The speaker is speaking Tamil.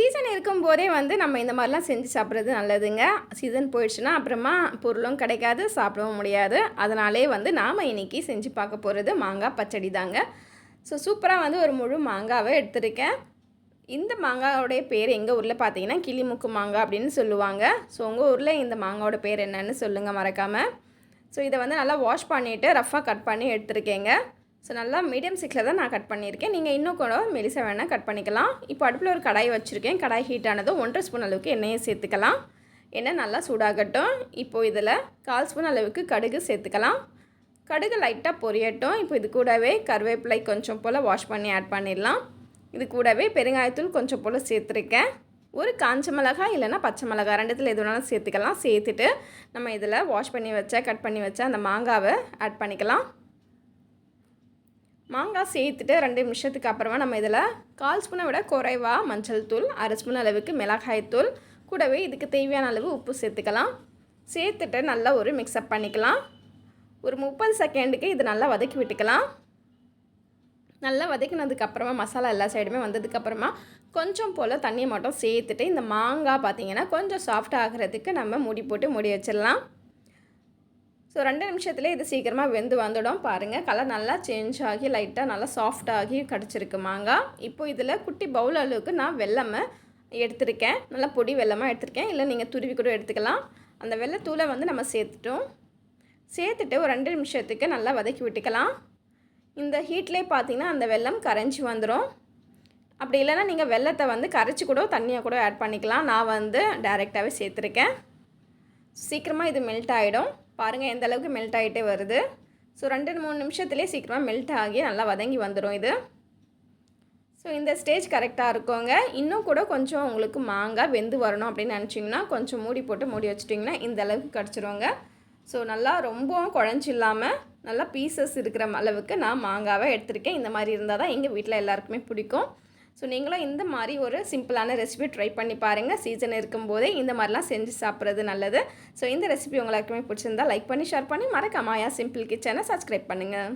சீசன் இருக்கும்போதே வந்து நம்ம இந்த மாதிரிலாம் செஞ்சு சாப்பிட்றது நல்லதுங்க. சீசன் போயிடுச்சுன்னா அப்புறமா பொருளும் கிடைக்காது சாப்பிடவும் முடியாது. அதனாலே வந்து நாம் இன்றைக்கி செஞ்சு பார்க்க போகிறது மாங்காய் பச்சடி தாங்க. ஸோ சூப்பராக வந்து ஒரு முழு மாங்காவை எடுத்திருக்கேன். இந்த மாங்காயோடைய பேர் எங்கள் ஊரில் பார்த்தீங்கன்னா கிளிமுக்கு மாங்காய் அப்படின்னு சொல்லுவாங்க. ஸோ உங்கள் ஊரில் இந்த மாங்காவோட பேர் என்னன்னு சொல்லுங்கள் மறக்காமல் ஸோ இதை வந்து நல்லா வாஷ் பண்ணிவிட்டு ரஃப்பாக கட் பண்ணி எடுத்துருக்கேங்க. ஸோ நல்லா மீடியம் சிக்கில் தான் நான் கட் பண்ணியிருக்கேன். நீங்கள் இன்னும் கூட மெலிசா வேணால் கட் பண்ணிக்கலாம். இப்போ அடுப்பில் ஒரு கடாய் வச்சுருக்கேன். கடாய் ஹீட்டானதும் ஒன்றரை ஸ்பூன் அளவுக்கு எண்ணெயை சேர்த்துக்கலாம். எண்ணெய் நல்லா சூடாகட்டும். இப்போது இதில் கால் ஸ்பூன் அளவுக்கு கடுகு சேர்த்துக்கலாம். கடுகு லைட்டாக பொரியட்டும். இப்போ இது கூடவே கருவேப்பிலை கொஞ்சம் போல் வாஷ் பண்ணி ஆட் பண்ணிடலாம். இது கூடவே பெருங்காயத்தூள் கொஞ்சம் போல் சேர்த்துருக்கேன். ஒரு காஞ்ச மிளகாய் இல்லைன்னா பச்சை மிளகாய் ரெண்டுத்தில் எது வேணாலும் சேர்த்துக்கலாம். சேர்த்துட்டு நம்ம இதில் வாஷ் பண்ணி வச்சா கட் பண்ணி வச்சா அந்த மாங்காவை ஆட் பண்ணிக்கலாம். மாங்காய் சேர்த்துட்டு ரெண்டு நிமிஷத்துக்கு அப்புறமா நம்ம இதில் கால் ஸ்பூனை விட குறைவாக மஞ்சள் தூள் அரை ஸ்பூன் அளவுக்கு மிளகாய் தூள் கூடவே இதுக்கு தேவையான அளவு உப்பு சேர்த்துக்கலாம். சேர்த்துட்டு நல்லா ஒரு மிக்ஸ்அப் பண்ணிக்கலாம். ஒரு முப்பது செகண்டுக்கு இது நல்லா வதக்கி விட்டுக்கலாம். நல்லா வதக்கினதுக்கப்புறமா மசாலா எல்லா சைடுமே வந்ததுக்கப்புறமா கொஞ்சம் போல் தண்ணியை மட்டும் சேர்த்துட்டு இந்த மாங்காய் பார்த்திங்கன்னா கொஞ்சம் சாஃப்ட் ஆகிறதுக்கு நம்ம மூடி போட்டு மூடி வச்சிடலாம். ஸோ ரெண்டு நிமிஷத்துலேயே இது சீக்கிரமாக வெந்து வந்துடும். பாருங்கள் கலர் நல்லா சேஞ்ச் ஆகி லைட்டாக நல்லா சாஃப்டாகி கிடச்சிருக்கு மாங்காய் இப்போ இதில் குட்டி பவுல் அளவுக்கு நான் வெள்ளமை எடுத்திருக்கேன். நல்லா பொடி வெள்ளமாக எடுத்திருக்கேன். இல்லை நீங்கள் துருவி கூட எடுத்துக்கலாம். அந்த வெள்ளத்தூளை வந்து நம்ம சேர்த்துட்டோம். சேர்த்துட்டு ஒரு ரெண்டு நிமிஷத்துக்கு நல்லா வதக்கி விட்டுக்கலாம். இந்த ஹீட்லேயே பார்த்தீங்கன்னா அந்த வெள்ளம் கரைஞ்சி வந்துடும் அப்படி இல்லைன்னா நீங்கள் வெள்ளத்தை வந்து கரைச்சி கூட தண்ணியாக கூட ஆட் பண்ணிக்கலாம். நான் வந்து டைரெக்டாகவே சேர்த்துருக்கேன். சீக்கிரமாக இது மெல்ட் ஆகிடும் பாருங்கள் எந்த அளவுக்கு மெல்ட் ஆகிட்டே வருது. ஸோ ரெண்டு மூணு நிமிஷத்துலேயே சீக்கிரமாக மெல்ட் ஆகி நல்லா வதங்கி வந்துடும் இது. ஸோ இந்த ஸ்டேஜ் கரெக்டாக இருக்கோங்க. இன்னும் கூட கொஞ்சம் உங்களுக்கு மாங்காய் வெந்து வரணும் அப்படின்னு நினச்சிங்கன்னா கொஞ்சம் மூடி போட்டு மூடி வச்சிட்டிங்கன்னா இந்த அளவுக்கு கிடச்சிருவாங்க ஸோ நல்லா ரொம்பவும் குழஞ்சி இல்லாமல் நல்லா பீசஸ் இருக்கிற அளவுக்கு நான் மாங்காவை எடுத்திருக்கேன். இந்த மாதிரி இருந்தால் தான் எங்கள் வீட்டில் எல்லாருக்குமே பிடிக்கும். ஸோ நீங்களும் இந்த மாதிரி ஒரு சிம்பிளான ரெசிபி ட்ரை பண்ணி பாருங்கள் சீசன் இருக்கும்போதே இந்த மாதிரிலாம் செஞ்சு சாப்பிட்றது நல்லது. ஸோ இந்த ரெசிபி உங்களுக்கு பிடிச்சிருந்தா லைக் பண்ணி ஷேர் பண்ணி மறக்காமாயா சிம்பிள் கிச்சனை சப்ஸ்கிரைப் பண்ணுங்கள்